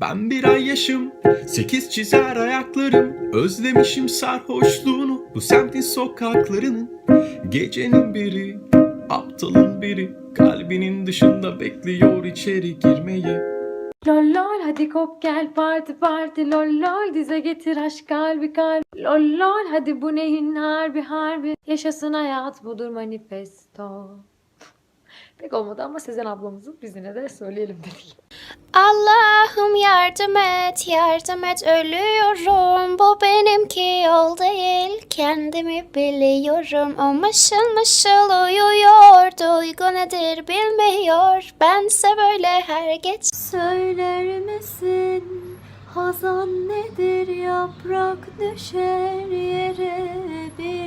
Ben bir ay yaşım Sekiz çizer ayaklarım Özlemişim sarhoşluğunu Bu semtin sokaklarının Gecenin biri Aptalın biri Kalbinin dışında bekliyor içeri girmeyi Lol lol hadi kop gel parti parti lol lol dize getir aşk kalbi kalbi lol lol hadi bu neyin harbi harbi yaşasın hayat budur manifesto. Pek olmadı ama Sezen ablamızın biz yine de söyleyelim dedik. Allah'ım yardım et, yardım et ölüyorum. Bu benimki yol değil, kendimi biliyorum. O mışıl mışıl uyuyor, duygu nedir bilmiyor. Bense böyle her geç. Söyler misin hazan nedir yaprak düşer yere bir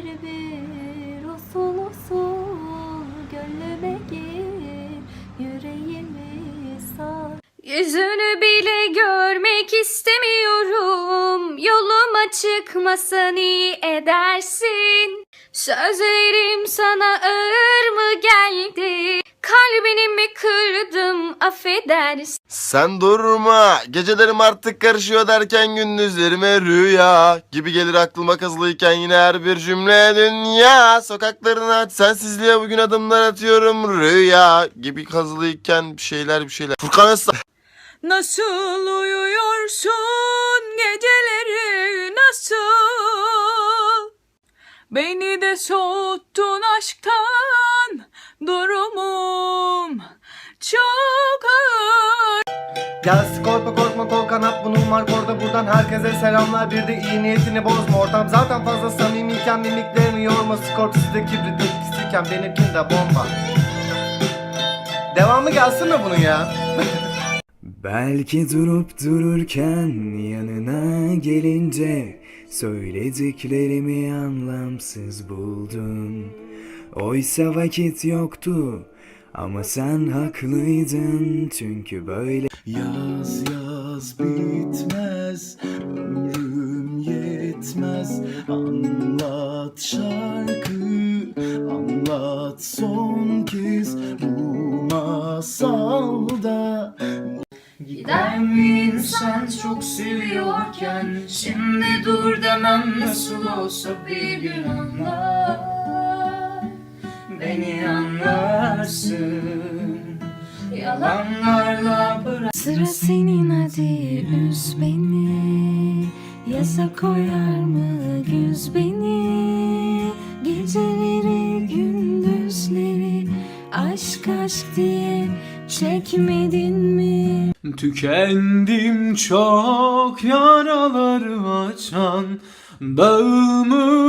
Yüzünü bile görmek istemiyorum yoluma çıkmasan iyi edersin. Sözlerim sana ağır mı geldi? Kalbini mi kırdım affedersin. Sen durma. Gecelerim artık karışıyor derken gündüzlerime rüya gibi gelir aklıma kazılıyken yine her bir cümle dünya. Sokaklarına aç sensizliğe bugün adımlar atıyorum rüya gibi kazılıyken bir şeyler bir şeyler. Furkan Özsa. Nasıl uyuyorsun geceleri nasıl? Beni de soğuttun aşktan durumum çok ağır. Gel korkma korkma kol kanat bunun var korda buradan herkese selamlar bir de iyi niyetini bozma ortam zaten fazla samimiyken mimiklerini yorma skor sizde kibrit etkisiyken benimkinde bomba Devamı gelsin mi bunun ya? Belki durup dururken yanına gelince Söylediklerimi anlamsız buldun Oysa vakit yoktu ama sen haklıydın çünkü böyle Yaz yaz bitmez ömrüm yetmez. Anlat şarkı anlat son kez. Bu masalda Gider mi insan çok seviyorken Şimdi dur demem nasıl olsa bir gün anlar. Beni anlarsın. Yalanlarla bırak. Sıra senin hadi üz beni. Yasa koyar mı güz beni? Geceleri gündüzleri Aşk aşk diye çekmedin mi? Tükendim çok yaralar açan Dağılmıyor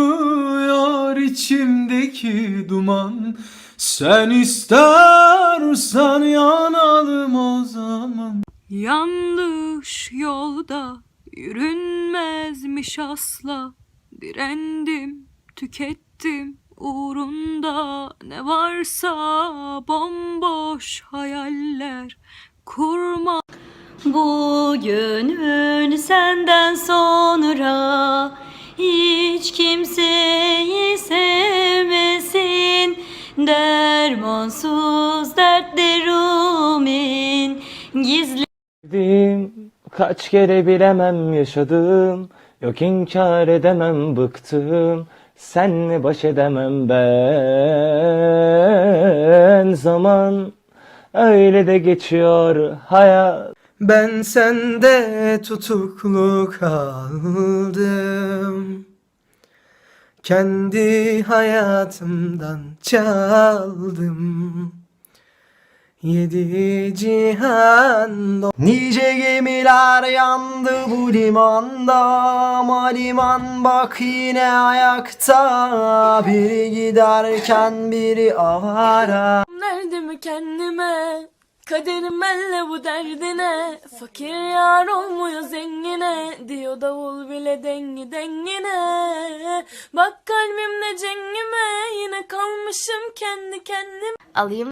içimdeki duman. Sen istersen yanalım o zaman. Yanlış yolda yürünmezmiş asla. Direndim, tükettim uğrunda Ne varsa bomboş hayaller kurma Bugünün senden sonra hiç kimseyi sevmesin. Dermansız dertlerimin gizli. Sevdim, kaç kere bilemem yaşadım. Yok inkar edemem bıktım Senle baş edemem ben? Zaman öyle de geçiyor hayat. Ben sende tutuklu kaldım. Kendi hayatımdan çaldım Yedi cihan do- Nice gemiler yandı bu limanda. Ama liman bak yine ayakta. Biri giderken biri avara. Nerede mi kendime Kaderim elle bu derdine. Fakir yar olmuyor zengine Diyor davul bile dengi dengine. Bak kalbimde cengime Yine kalmışım kendi kendim Alayım